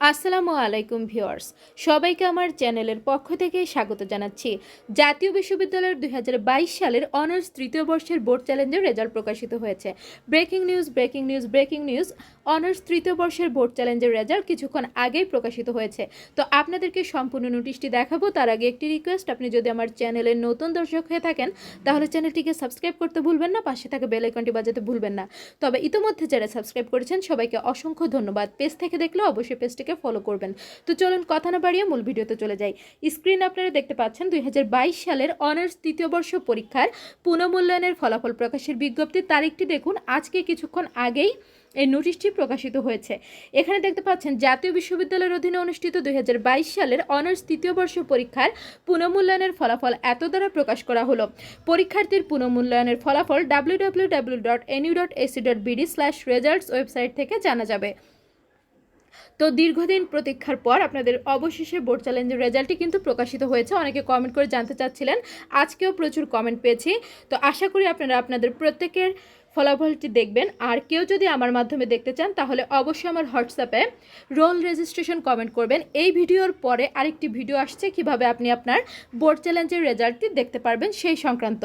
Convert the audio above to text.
আসসালামু আলাইকুম ভিউয়ার্স, সবাইকে আমার চ্যানেলের পক্ষ থেকে স্বাগত জানাচ্ছি। জাতীয় বিশ্ববিদ্যালয়ের দু হাজার বাইশ সালের অনার্স তৃতীয় বর্ষের বোর্ড চ্যালেঞ্জের রেজাল্ট প্রকাশিত হয়েছে। Breaking news breaking news breaking news, honours তৃতীয় বর্ষের বোর্ড চ্যালেঞ্জের রেজাল্ট কিছুক্ষণ আগেই প্রকাশিত হয়েছে। তো আপনাদেরকে সম্পূর্ণ নোটিশটি দেখাবো, তার আগে একটি রিকোয়েস্ট আপনি যদি আমার চ্যানেলের নতুন দর্শক হয়ে থাকেন, তাহলে চ্যানেলটিকে সাবস্ক্রাইব করতে ভুলবেন না, পাশে থাকা বেল আইকনটি বাজাতে ভুলবেন না। তবে ইতিমধ্যে যারা সাবস্ক্রাইব করেছেন, সবাইকে অসংখ্য ধন্যবাদ। পেজ থেকে দেখলে অবশ্যই পেজটিকে ফলো করবেন। তো চলুন কথা না বাড়িয়ে মূল ভিডিওতে চলে যাই। স্ক্রিন আপনারা দেখতে পাচ্ছেন দুই হাজার বাইশ সালের অনার্স তৃতীয় বর্ষ পরীক্ষার পুনঃমূল্যায়নের ফলাফল প্রকাশের বিজ্ঞপ্তির তারিখটি দেখুন, আজকে কিছুক্ষণ আগেই এই নোটিশটি প্রকাশিত হয়েছে। এখানে দেখতে পাচ্ছেন, জাতীয় বিশ্ববিদ্যালয়ের অধীনে অনুষ্ঠিত দুই হাজার বাইশ সালের অনার্স তৃতীয় বর্ষ পরীক্ষার পুনঃমূল্যায়নের ফলাফল এত দ্বারা প্রকাশ করা হলো। পরীক্ষার্থীর পুনঃমূল্যায়নের ফলাফল W dot NU dot AC dot BD slash results website থেকে জানা যাবে। তো দীর্ঘদিন প্রতীক্ষার পর আপনাদের অবশেষে বোর্ড চ্যালেঞ্জের রেজাল্টটি কিন্তু প্রকাশিত হয়েছে। অনেকে কমেন্ট করে জানতে চাচ্ছিলেন, আজকেও প্রচুর কমেন্ট পেয়েছি। তো আশা করি আপনারা আপনাদের প্রত্যেকের ফলাফলটি দেখবেন। আর কেউ যদি আমার মাধ্যমে দেখতে চান, তাহলে অবশ্যই আমার হোয়াটসঅ্যাপে রোল রেজিস্ট্রেশন কমেন্ট করবেন। এই ভিডিওর পরে আরেকটি ভিডিও আসছে, কীভাবে আপনি আপনার বোর্ড চ্যালেঞ্জের রেজাল্টটি দেখতে পারবেন সেই সংক্রান্ত।